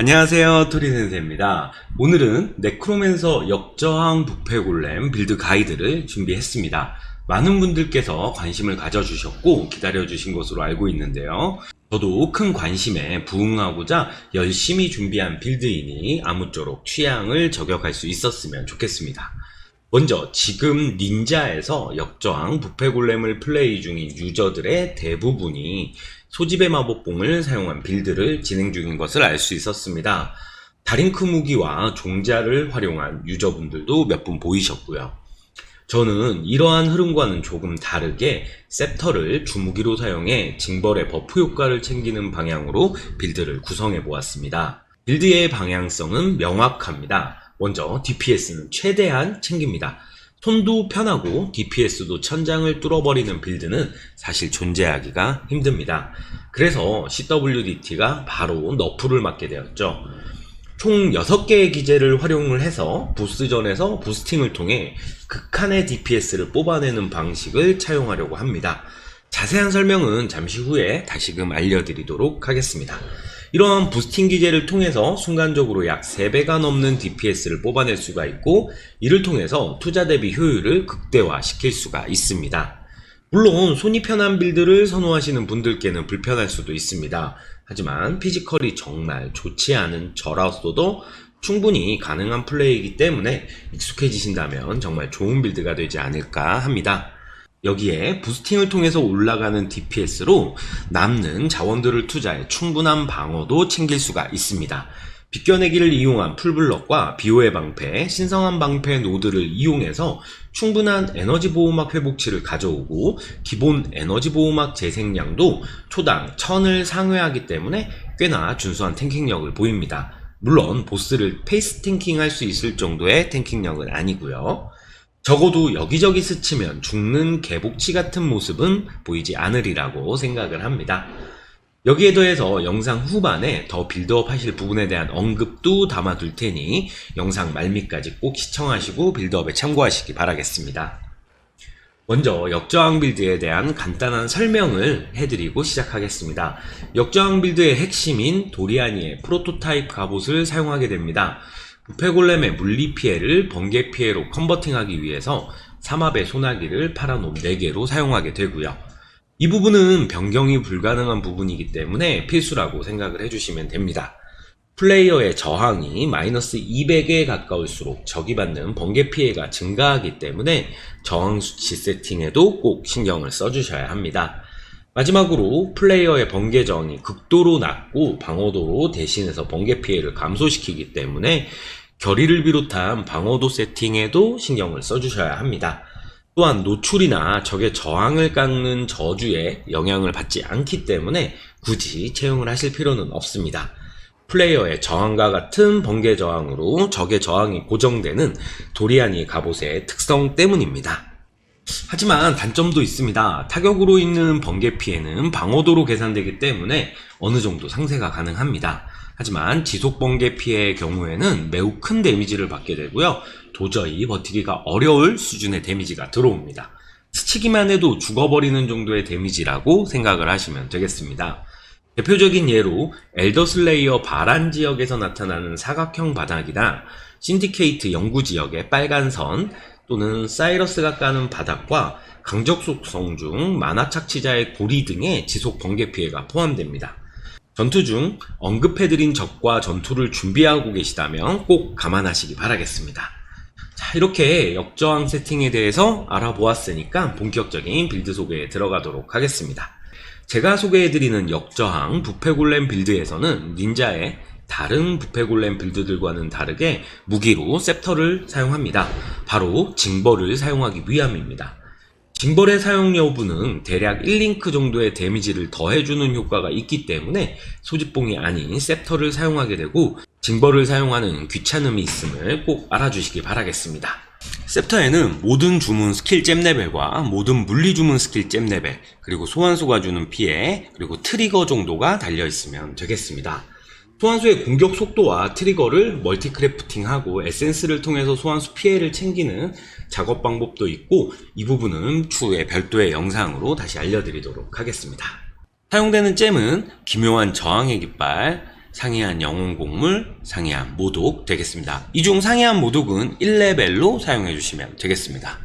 안녕하세요 토리센세입니다. 오늘은 네크로맨서 역저항 부패 골렘 빌드 가이드를 준비했습니다. 많은 분들께서 관심을 가져주셨고 기다려주신 것으로 알고 있는데요. 저도 큰 관심에 부응하고자 열심히 준비한 빌드이니 아무쪼록 취향을 저격할 수 있었으면 좋겠습니다. 먼저 지금 닌자에서 역저항 부패 골렘을 플레이 중인 유저들의 대부분이 소집의 마법봉을 사용한 빌드를 진행 중인 것을 알 수 있었습니다. 다링크 무기와 종자를 활용한 유저분들도 몇 분 보이셨고요. 저는 이러한 흐름과는 조금 다르게 셉터를 주무기로 사용해 징벌의 버프 효과를 챙기는 방향으로 빌드를 구성해 보았습니다. 빌드의 방향성은 명확합니다. 먼저 DPS는 최대한 챙깁니다. 손도 편하고 DPS도 천장을 뚫어버리는 빌드는 사실 존재하기가 힘듭니다. 그래서 CWDT가 바로 너프를 맞게 되었죠. 총 6개의 기제를 활용을 해서 보스전에서 부스팅을 통해 극한의 DPS를 뽑아내는 방식을 차용하려고 합니다. 자세한 설명은 잠시 후에 다시금 알려드리도록 하겠습니다. 이러한 부스팅 기제를 통해서 순간적으로 약 3배가 넘는 DPS를 뽑아낼 수가 있고 이를 통해서 투자 대비 효율을 극대화시킬 수가 있습니다. 물론 손이 편한 빌드를 선호하시는 분들께는 불편할 수도 있습니다. 하지만 피지컬이 정말 좋지 않은 저라서도 충분히 가능한 플레이이기 때문에 익숙해지신다면 정말 좋은 빌드가 되지 않을까 합니다. 여기에 부스팅을 통해서 올라가는 DPS로 남는 자원들을 투자해 충분한 방어도 챙길 수가 있습니다. 빗겨내기를 이용한 풀블럭과 비호의 방패, 신성한 방패 노드를 이용해서 충분한 에너지 보호막 회복치를 가져오고 기본 에너지 보호막 재생량도 초당 1000을 상회하기 때문에 꽤나 준수한 탱킹력을 보입니다. 물론 보스를 페이스 탱킹 할 수 있을 정도의 탱킹력은 아니고요. 적어도 여기저기 스치면 죽는 개복치 같은 모습은 보이지 않으리라고 생각을 합니다. 여기에 더해서 영상 후반에 더 빌드업 하실 부분에 대한 언급도 담아둘 테니 영상 말미까지 꼭 시청하시고 빌드업에 참고하시기 바라겠습니다. 먼저 역저항 빌드에 대한 간단한 설명을 해드리고 시작하겠습니다. 역저항 빌드의 핵심인 도리아니의 프로토타입 갑옷을 사용하게 됩니다. 부패골렘의 물리 피해를 번개 피해로 컨버팅하기 위해서 삼합의 소나기를 파라놈 4개로 사용하게 되고요. 이 부분은 변경이 불가능한 부분이기 때문에 필수라고 생각을 해주시면 됩니다. 플레이어의 저항이 마이너스 200에 가까울수록 적이 받는 번개 피해가 증가하기 때문에 저항 수치 세팅에도 꼭 신경을 써주셔야 합니다. 마지막으로 플레이어의 번개 저항이 극도로 낮고 방어도로 대신해서 번개 피해를 감소시키기 때문에 결의를 비롯한 방어도 세팅에도 신경을 써주셔야 합니다. 또한 노출이나 적의 저항을 깎는 저주에 영향을 받지 않기 때문에 굳이 채용을 하실 필요는 없습니다. 플레이어의 저항과 같은 번개 저항으로 적의 저항이 고정되는 도리아니 갑옷의 특성 때문입니다. 하지만 단점도 있습니다. 타격으로 있는 번개 피해는 방어도로 계산되기 때문에 어느 정도 상쇄가 가능합니다. 하지만 지속 번개 피해의 경우에는 매우 큰 데미지를 받게 되고요. 도저히 버티기가 어려울 수준의 데미지가 들어옵니다. 스치기만 해도 죽어버리는 정도의 데미지라고 생각을 하시면 되겠습니다. 대표적인 예로 엘더슬레이어 바란 지역에서 나타나는 사각형 바닥이나 신디케이트 영구 지역의 빨간 선 또는 사이러스가 까는 바닥과 강적 속성 중 만화 착취자의 고리 등의 지속 번개 피해가 포함됩니다. 전투 중 언급해드린 적과 전투를 준비하고 계시다면 꼭 감안하시기 바라겠습니다. 자, 이렇게 역저항 세팅에 대해서 알아보았으니까 본격적인 빌드 소개에 들어가도록 하겠습니다. 제가 소개해드리는 역저항 부패골렘 빌드에서는 닌자의 다른 부패골렘 빌드들과는 다르게 무기로 셉터를 사용합니다. 바로 징벌을 사용하기 위함입니다. 징벌의 사용 여부는 대략 1링크 정도의 데미지를 더해주는 효과가 있기 때문에 소집봉이 아닌 셉터를 사용하게 되고 징벌을 사용하는 귀찮음이 있음을 꼭 알아주시기 바라겠습니다. 셉터에는 모든 주문 스킬 잼 레벨과 모든 물리 주문 스킬 잼 레벨, 그리고 소환수가 주는 피해, 그리고 트리거 정도가 달려 있으면 되겠습니다. 소환수의 공격 속도와 트리거를 멀티크래프팅하고 에센스를 통해서 소환수 피해를 챙기는 작업 방법도 있고 이 부분은 추후에 별도의 영상으로 다시 알려드리도록 하겠습니다. 사용되는 잼은 기묘한 저항의 깃발, 상이한 영웅 곡물, 상이한 모독 되겠습니다. 이 중 상이한 모독은 1레벨로 사용해 주시면 되겠습니다.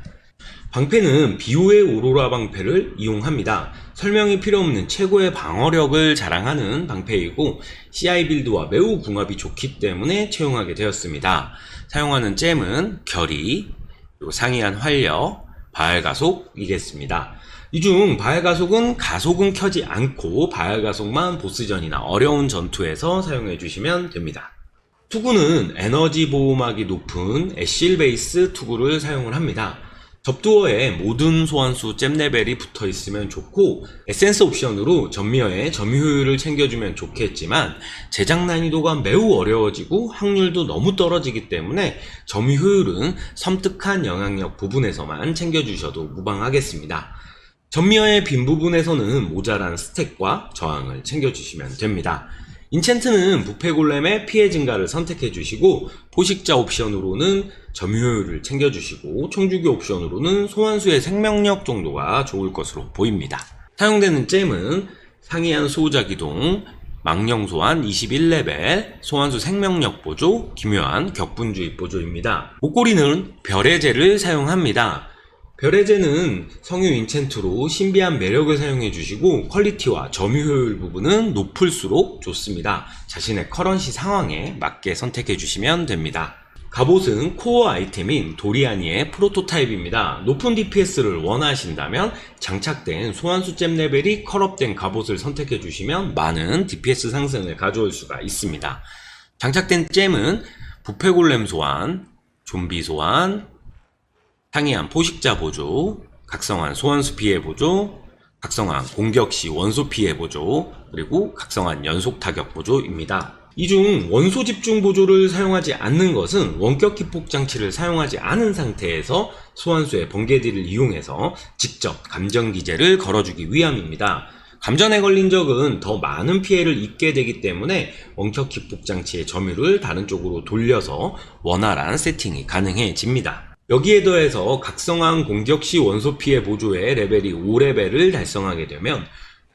방패는 비오의 오로라 방패를 이용합니다. 설명이 필요 없는 최고의 방어력을 자랑하는 방패이고 CI 빌드와 매우 궁합이 좋기 때문에 채용하게 되었습니다. 사용하는 잼은 그리고 상이한 활력, 바알 가속이겠습니다. 이 중 바알 가속은 가속은 켜지 않고 바알 가속만 보스전이나 어려운 전투에서 사용해 주시면 됩니다. 투구는 에너지 보호막이 높은 애쉬 베이스 투구를 사용을 합니다. 접두어에 모든 소환수 잼 레벨이 붙어 있으면 좋고 에센스 옵션으로 전미어의 점유 효율을 챙겨주면 좋겠지만 제작 난이도가 매우 어려워지고 확률도 너무 떨어지기 때문에 점유 효율은 섬뜩한 영향력 부분에서만 챙겨주셔도 무방하겠습니다. 전미어의 빈 부분에서는 모자란 스택과 저항을 챙겨주시면 됩니다. 인챈트는 부패 골렘의 피해 증가를 선택해 주시고 포식자 옵션으로는 점유효율을 챙겨 주시고 총주기 옵션으로는 소환수의 생명력 정도가 좋을 것으로 보입니다. 사용되는 잼은 상이한 수호자 기동, 망령 소환 21레벨, 소환수 생명력 보조, 기묘한 격분주의 보조입니다. 목걸이는 별의 재를 사용합니다. 별의 재는 성유 인챈트로 신비한 매력을 사용해 주시고 퀄리티와 점유 효율 부분은 높을수록 좋습니다. 자신의 커런시 상황에 맞게 선택해 주시면 됩니다. 갑옷은 코어 아이템인 도리아니의 프로토타입입니다. 높은 DPS를 원하신다면 장착된 소환수 잼 레벨이 컬업된 갑옷을 선택해 주시면 많은 DPS 상승을 가져올 수가 있습니다. 장착된 잼은 부패골렘 소환, 좀비 소환, 상이한 포식자 보조, 각성한 소환수 피해 보조, 각성한 공격 시 원소 피해 보조, 그리고 각성한 연속 타격 보조입니다. 이 중 원소 집중 보조를 사용하지 않는 것은 원격 기폭 장치를 사용하지 않은 상태에서 소환수의 번개딜을 이용해서 직접 감정 기제를 걸어주기 위함입니다. 감전에 걸린 적은 더 많은 피해를 입게 되기 때문에 원격 기폭 장치의 점유를 다른 쪽으로 돌려서 원활한 세팅이 가능해집니다. 여기에 더해서 각성한 공격 시 원소 피해 보조의 레벨이 5레벨을 달성하게 되면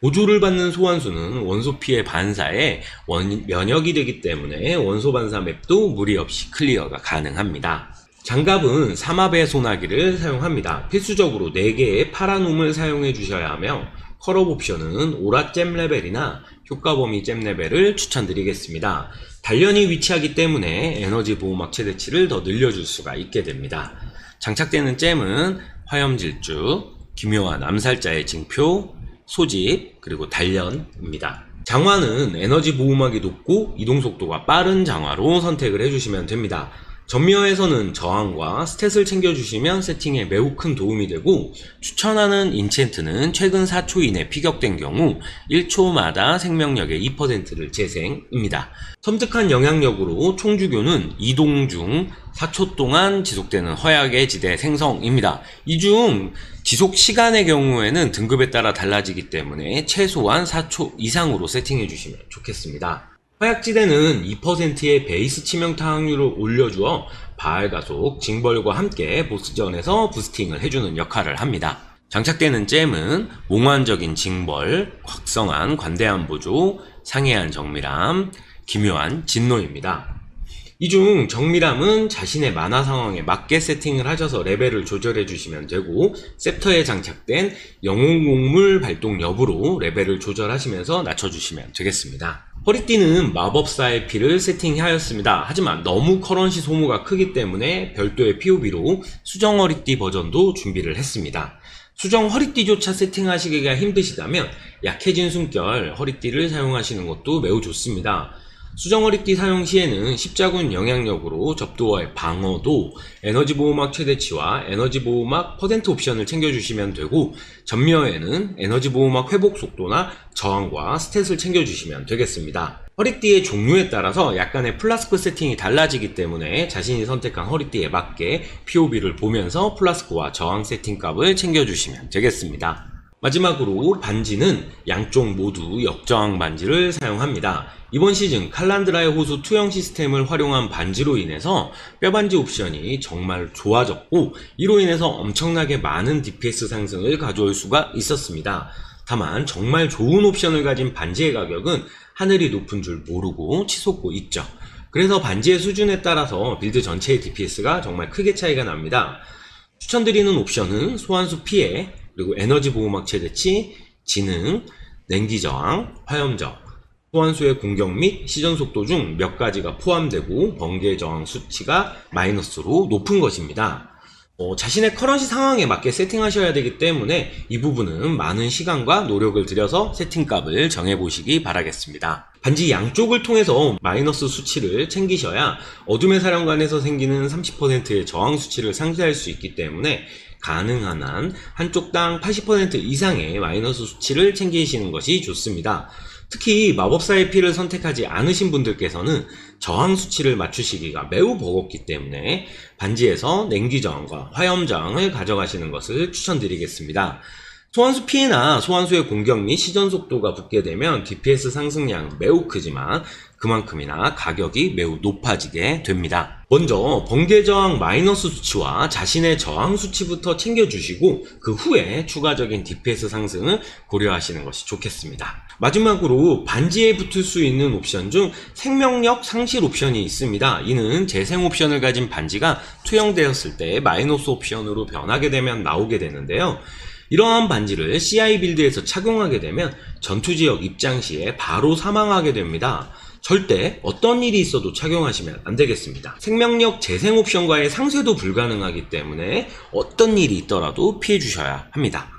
보조를 받는 소환수는 원소 피해 반사에 원- 면역이 되기 때문에 원소 반사 맵도 무리 없이 클리어가 가능합니다. 장갑은 삼합의 소나기를 사용합니다. 필수적으로 4개의 파란 움을 사용해 주셔야 하며 컬업 옵션은 오라 잼 레벨이나 효과 범위 잼 레벨을 추천드리겠습니다. 단련이 위치하기 때문에 에너지 보호막 최대치를 더 늘려줄 수가 있게 됩니다. 장착되는 잼은 화염질주, 기묘한 암살자의 징표, 소집, 그리고 단련입니다. 장화는 에너지 보호막이 높고 이동 속도가 빠른 장화로 선택을 해주시면 됩니다. 전미어에서는 저항과 스탯을 챙겨주시면 세팅에 매우 큰 도움이 되고 추천하는 인챈트는 최근 4초 이내 피격된 경우 1초마다 생명력의 2%를 재생입니다. 섬뜩한 영향력으로 총주교는 이동 중 4초 동안 지속되는 허약의 지대 생성입니다. 이 중 지속 시간의 경우에는 등급에 따라 달라지기 때문에 최소한 4초 이상으로 세팅해 주시면 좋겠습니다. 화약지대는 2%의 베이스 치명타 확률을 올려주어 바알 가속, 징벌과 함께 보스전에서 부스팅을 해주는 역할을 합니다. 장착되는 잼은 몽환적인 징벌, 곽성한 관대한 보조, 상해한 정밀함, 기묘한 진노입니다. 이 중 정밀함은 자신의 만화 상황에 맞게 세팅을 하셔서 레벨을 조절해 주시면 되고 셉터에 장착된 영웅 곡물 발동 여부로 레벨을 조절하시면서 낮춰주시면 되겠습니다. 허리띠는 마법사의 피를 세팅하였습니다. 하지만 너무 커런시 소모가 크기 때문에 별도의 POB로 수정 허리띠 버전도 준비를 했습니다. 수정 허리띠조차 세팅하시기가 힘드시다면 약해진 숨결 허리띠를 사용하시는 것도 매우 좋습니다. 수정 허리띠 사용 시에는 십자군 영향력으로 접두어의 방어도, 에너지 보호막 최대치와 에너지 보호막 퍼센트 옵션을 챙겨주시면 되고, 전면에는 에너지 보호막 회복 속도나 저항과 스탯을 챙겨주시면 되겠습니다. 허리띠의 종류에 따라서 약간의 플라스크 세팅이 달라지기 때문에 자신이 선택한 허리띠에 맞게 POB를 보면서 플라스크와 저항 세팅 값을 챙겨주시면 되겠습니다. 마지막으로 반지는 양쪽 모두 역저항 반지를 사용합니다. 이번 시즌 칼란드라의 호수 투영 시스템을 활용한 반지로 인해서 뼈반지 옵션이 정말 좋아졌고 이로 인해서 엄청나게 많은 DPS 상승을 가져올 수가 있었습니다. 다만 정말 좋은 옵션을 가진 반지의 가격은 하늘이 높은 줄 모르고 치솟고 있죠. 그래서 반지의 수준에 따라서 빌드 전체의 DPS가 정말 크게 차이가 납니다. 추천드리는 옵션은 소환수 피해, 그리고 에너지 보호막 최대치, 지능, 냉기 저항, 화염 저항, 소환수의 공격 및 시전 속도 중 몇 가지가 포함되고 번개 저항 수치가 마이너스로 높은 것입니다. 어, 자신의 커런시 상황에 맞게 세팅하셔야 되기 때문에 이 부분은 많은 시간과 노력을 들여서 세팅값을 정해보시기 바라겠습니다. 반지 양쪽을 통해서 마이너스 수치를 챙기셔야 어둠의 사령관에서 생기는 30%의 저항 수치를 상쇄할 수 있기 때문에 가능한 한 한쪽당 80% 이상의 마이너스 수치를 챙기시는 것이 좋습니다. 특히 마법사의 피를 선택하지 않으신 분들께서는 저항 수치를 맞추시기가 매우 버겁기 때문에 반지에서 냉기 저항과 화염 저항을 가져가시는 것을 추천드리겠습니다. 소환수 피해나 소환수의 공격 및 시전 속도가 붙게 되면 DPS 상승량은 매우 크지만 그만큼이나 가격이 매우 높아지게 됩니다. 먼저 번개 저항 마이너스 수치와 자신의 저항 수치부터 챙겨주시고 그 후에 추가적인 DPS 상승을 고려하시는 것이 좋겠습니다. 마지막으로 반지에 붙을 수 있는 옵션 중 생명력 상실 옵션이 있습니다. 이는 재생 옵션을 가진 반지가 투영되었을 때 마이너스 옵션으로 변하게 되면 나오게 되는데요. 이러한 반지를 CI 빌드에서 착용하게 되면 전투 지역 입장 시에 바로 사망하게 됩니다. 절대 어떤 일이 있어도 착용하시면 안 되겠습니다. 생명력 재생 옵션과의 상쇄도 불가능하기 때문에 어떤 일이 있더라도 피해 주셔야 합니다.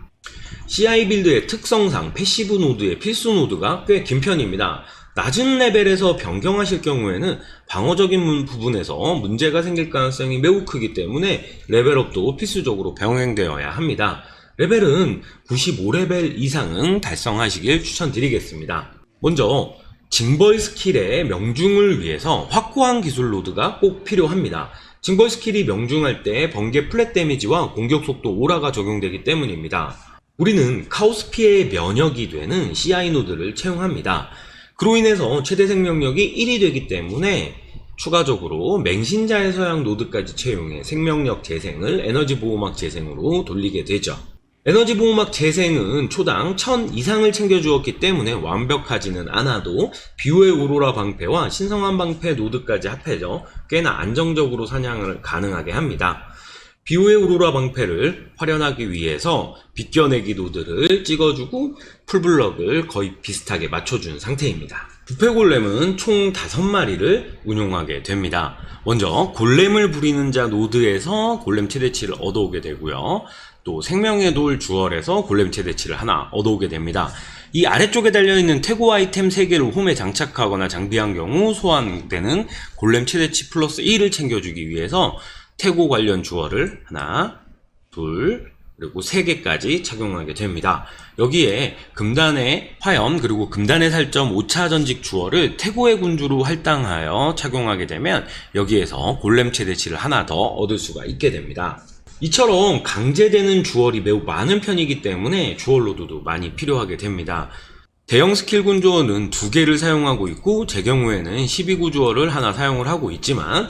CI 빌드의 특성상 패시브 노드의 필수 노드가 꽤 긴 편입니다. 낮은 레벨에서 변경하실 경우에는 방어적인 부분에서 문제가 생길 가능성이 매우 크기 때문에 레벨업도 필수적으로 병행되어야 합니다. 레벨은 95레벨 이상은 달성하시길 추천드리겠습니다. 먼저 징벌 스킬의 명중을 위해서 확고한 기술 로드가 꼭 필요합니다. 징벌 스킬이 명중할 때 번개 플랫 데미지와 공격 속도 오라가 적용되기 때문입니다. 우리는 카오스 피해의 면역이 되는 CI 노드를 채용합니다. 그로 인해서 최대 생명력이 1이 되기 때문에 추가적으로 맹신자의 서양 노드까지 채용해 생명력 재생을 에너지 보호막 재생으로 돌리게 되죠. 에너지 보호막 재생은 초당 1000 이상을 챙겨주었기 때문에 완벽하지는 않아도 비오의 오로라 방패와 신성한 방패 노드까지 합해져 꽤나 안정적으로 사냥을 가능하게 합니다. 비오의 오로라 방패를 활용하기 위해서 비껴내기 노드를 찍어주고 풀블럭을 거의 비슷하게 맞춰준 상태입니다. 부패 골렘은 총 5마리를 운용하게 됩니다. 먼저 골렘을 부리는 자 노드에서 골렘 최대치를 얻어오게 되고요. 또 생명의 돌 주얼에서 골렘 최대치를 하나 얻어오게 됩니다. 이 아래쪽에 달려있는 태고 아이템 3개를 홈에 장착하거나 장비한 경우 소환되는 골렘 최대치 플러스 1을 챙겨주기 위해서 태고 관련 주얼을 하나, 둘, 그리고 세 개까지 착용하게 됩니다. 여기에 금단의 화염 그리고 금단의 살점 5차 전직 주얼을 태고의 군주로 할당하여 착용하게 되면 여기에서 골렘 최대치를 하나 더 얻을 수가 있게 됩니다. 이처럼 강제되는 주얼이 매우 많은 편이기 때문에 주얼 로드도 많이 필요하게 됩니다. 대형 스킬 군 주얼은 두 개를 사용하고 있고 제 경우에는 12구 주얼을 하나 사용을 하고 있지만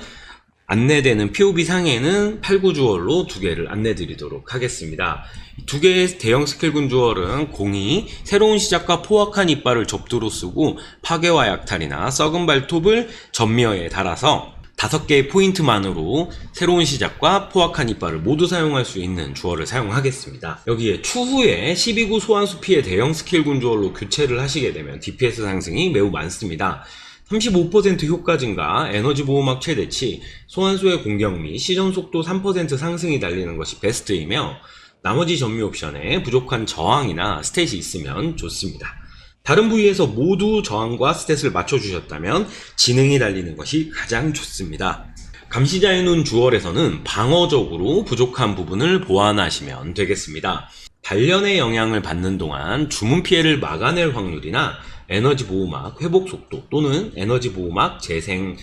안내되는 POB 상에는 8구 주얼로 두 개를 안내드리도록 하겠습니다. 두 개의 대형 스킬 군 주얼은 공이 새로운 시작과 포악한 이빨을 접두로 쓰고 파괴와 약탈이나 썩은 발톱을 전미어에 달아서 다섯 개의 포인트만으로 새로운 시작과 포악한 이빨을 모두 사용할 수 있는 주얼을 사용하겠습니다. 여기에 추후에 12구 소환수 피해 대형 스킬 군 주얼로 교체를 하시게 되면 DPS 상승이 매우 많습니다. 35% 효과 증가, 에너지 보호막 최대치, 소환수의 공격 및 시전 속도 3% 상승이 달리는 것이 베스트이며 나머지 전미 옵션에 부족한 저항이나 스탯이 있으면 좋습니다. 다른 부위에서 모두 저항과 스탯을 맞춰주셨다면 지능이 달리는 것이 가장 좋습니다. 감시자의 눈 주얼에서는 방어적으로 부족한 부분을 보완하시면 되겠습니다. 단련의 영향을 받는 동안 주문 피해를 막아낼 확률이나 에너지 보호막 회복 속도 또는 에너지 보호막 재생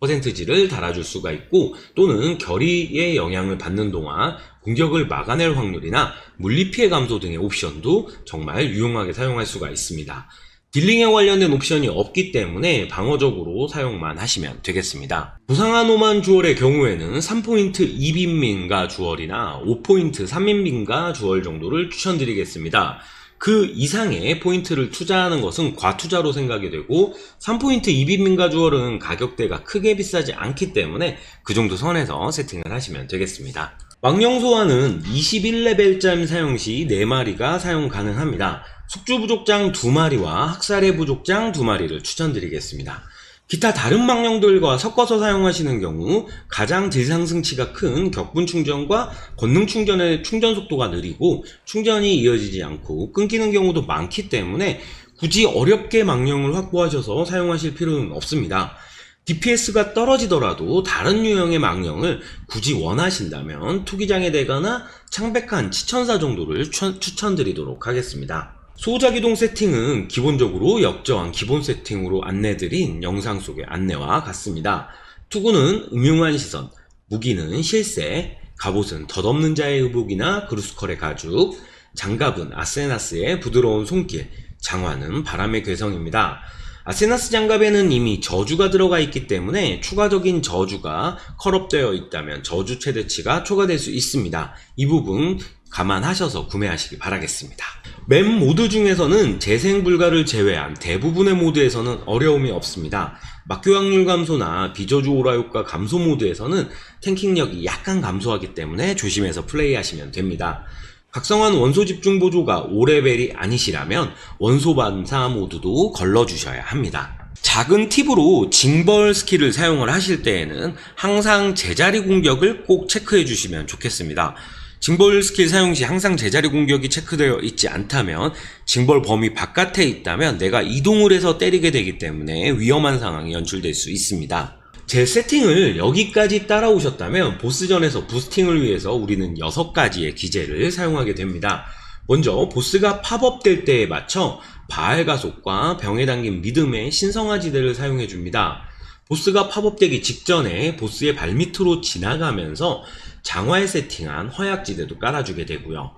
퍼센트지를 달아줄 수가 있고 또는 결의의 영향을 받는 동안 공격을 막아낼 확률이나 물리 피해 감소 등의 옵션도 정말 유용하게 사용할 수가 있습니다. 딜링에 관련된 옵션이 없기 때문에 방어적으로 사용만 하시면 되겠습니다. 부상한 오만 주얼의 경우에는 3포인트 2빈민가 주얼이나 5포인트 3인민가 주얼 정도를 추천드리겠습니다. 그 이상의 포인트를 투자하는 것은 과투자로 생각이 되고 3포인트 이빈민가 주얼은 가격대가 크게 비싸지 않기 때문에 그 정도 선에서 세팅을 하시면 되겠습니다. 망령 소환은 21레벨짜리 사용 시 4마리가 사용 가능합니다. 숙주 부족장 2마리와 학살의 부족장 2마리를 추천드리겠습니다. 기타 다른 망령들과 섞어서 사용하시는 경우 가장 딜 상승치가 큰 격분 충전과 권능 충전의 충전 속도가 느리고 충전이 이어지지 않고 끊기는 경우도 많기 때문에 굳이 어렵게 망령을 확보하셔서 사용하실 필요는 없습니다. DPS가 떨어지더라도 다른 유형의 망령을 굳이 원하신다면 투기장에 대거나 창백한 치천사 정도를 추- 추천드리도록 하겠습니다. 소자기동 세팅은 기본적으로 역저항 기본 세팅으로 안내드린 영상 속의 안내와 같습니다. 투구는 음흉한 시선, 무기는 실세, 갑옷은 덧없는 자의 의복이나 그루스컬의 가죽, 장갑은 아세나스의 부드러운 손길, 장화는 바람의 괴성입니다. 아세나스 장갑에는 이미 저주가 들어가 있기 때문에 추가적인 저주가 컬업되어 있다면 저주 최대치가 초과될 수 있습니다. 이 부분 감안하셔서 구매하시기 바라겠습니다. 맵 모드 중에서는 재생 불가를 제외한 대부분의 모드에서는 어려움이 없습니다. 막교 확률 감소나 비저주 오라 효과 감소 모드에서는 탱킹력이 약간 감소하기 때문에 조심해서 플레이하시면 됩니다. 각성한 원소 집중 보조가 5레벨이 아니시라면 원소 반사 모드도 걸러주셔야 합니다. 작은 팁으로 징벌 스킬을 사용을 하실 때에는 항상 제자리 공격을 꼭 체크해 주시면 좋겠습니다. 징벌 스킬 사용 시 항상 제자리 공격이 체크되어 있지 않다면 징벌 범위 바깥에 있다면 내가 이동을 해서 때리게 되기 때문에 위험한 상황이 연출될 수 있습니다. 제 세팅을 여기까지 따라오셨다면 보스전에서 부스팅을 위해서 우리는 6가지의 기제를 사용하게 됩니다. 먼저 보스가 팝업될 때에 맞춰 바알 가속과 병에 담긴 믿음의 신성화지대를 사용해 줍니다. 보스가 팝업되기 직전에 보스의 발밑으로 지나가면서 장화에 세팅한 허약지대도 깔아주게 되고요.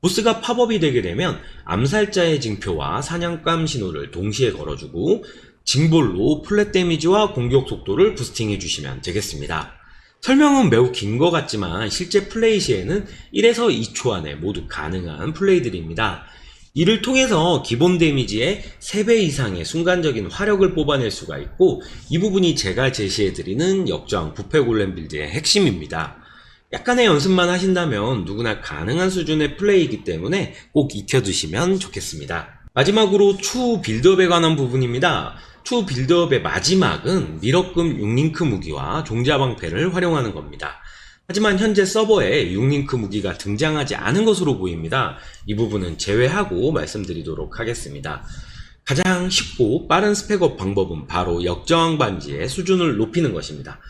보스가 팝업이 되게 되면 암살자의 징표와 사냥감 신호를 동시에 걸어주고 징볼로 플랫 데미지와 공격 속도를 부스팅해 주시면 되겠습니다. 설명은 매우 긴 것 같지만 실제 플레이 시에는 1에서 2초 안에 모두 가능한 플레이들입니다. 이를 통해서 기본 데미지의 3배 이상의 순간적인 화력을 뽑아낼 수가 있고 이 부분이 제가 제시해드리는 역저항 부패 골렘 빌드의 핵심입니다. 약간의 연습만 하신다면 누구나 가능한 수준의 플레이이기 때문에 꼭 익혀두시면 좋겠습니다. 마지막으로 추후 빌드업에 관한 부분입니다. 추후 빌드업의 마지막은 미러금 6링크 무기와 종자방패를 활용하는 겁니다. 하지만 현재 서버에 6링크 무기가 등장하지 않은 것으로 보입니다. 이 부분은 제외하고 말씀드리도록 하겠습니다. 가장 쉽고 빠른 스펙업 방법은 바로 역저항 반지의 수준을 높이는 것입니다.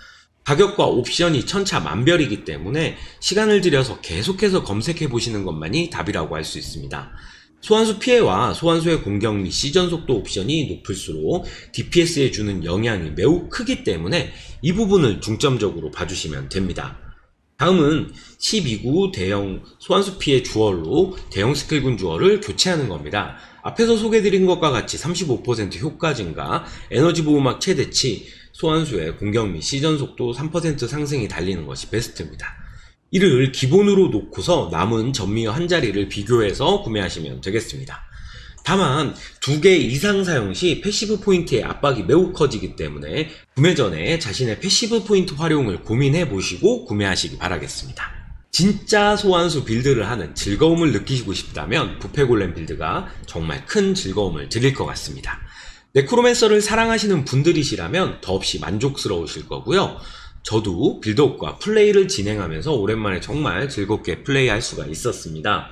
가격과 옵션이 천차만별이기 때문에 시간을 들여서 계속해서 검색해 보시는 것만이 답이라고 할 수 있습니다. 소환수 피해와 소환수의 공격 및 시전 속도 옵션이 높을수록 DPS에 주는 영향이 매우 크기 때문에 이 부분을 중점적으로 봐주시면 됩니다. 다음은 12구 대형 소환수 피해 주얼로 대형 스킬군 주얼을 교체하는 겁니다. 앞에서 소개드린 것과 같이 35% 효과 증가, 에너지 보호막 최대치, 소환수의 공격 및 시전 속도 3% 상승이 달리는 것이 베스트입니다. 이를 기본으로 놓고서 남은 전미어 한 자리를 비교해서 구매하시면 되겠습니다. 다만 두 개 이상 사용 시 패시브 포인트의 압박이 매우 커지기 때문에 구매 전에 자신의 패시브 포인트 활용을 고민해 보시고 구매하시기 바라겠습니다. 진짜 소환수 빌드를 하는 즐거움을 느끼시고 싶다면 부패골렘 빌드가 정말 큰 즐거움을 드릴 것 같습니다. 네크로맨서를 사랑하시는 분들이시라면 더없이 만족스러우실 거고요. 저도 빌드업과 플레이를 진행하면서 오랜만에 정말 즐겁게 플레이할 수가 있었습니다.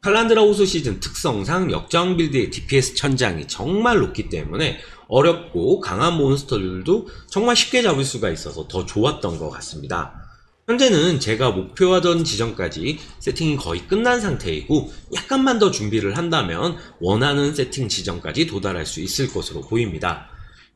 칼란드라 호수 시즌 특성상 역장 빌드의 DPS 천장이 정말 높기 때문에 어렵고 강한 몬스터들도 정말 쉽게 잡을 수가 있어서 더 좋았던 것 같습니다. 현재는 제가 목표하던 지점까지 세팅이 거의 끝난 상태이고 약간만 더 준비를 한다면 원하는 세팅 지점까지 도달할 수 있을 것으로 보입니다.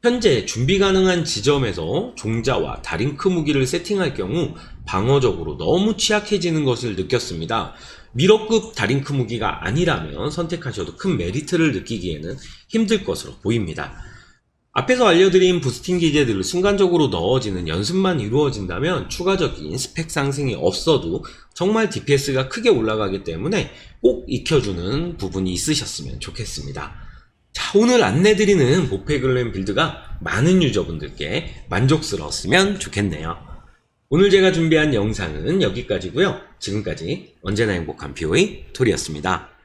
현재 준비 가능한 지점에서 종자와 다링크 무기를 세팅할 경우 방어적으로 너무 취약해지는 것을 느꼈습니다. 미러급 다링크 무기가 아니라면 선택하셔도 큰 메리트를 느끼기에는 힘들 것으로 보입니다. 앞에서 알려드린 부스팅 기제들을 순간적으로 넣어지는 연습만 이루어진다면 추가적인 스펙 상승이 없어도 정말 DPS가 크게 올라가기 때문에 꼭 익혀주는 부분이 있으셨으면 좋겠습니다. 자, 오늘 안내드리는 보페글램 빌드가 많은 유저분들께 만족스러웠으면 좋겠네요. 오늘 제가 준비한 영상은 여기까지고요. 지금까지 언제나 행복한 PO의 톨이었습니다.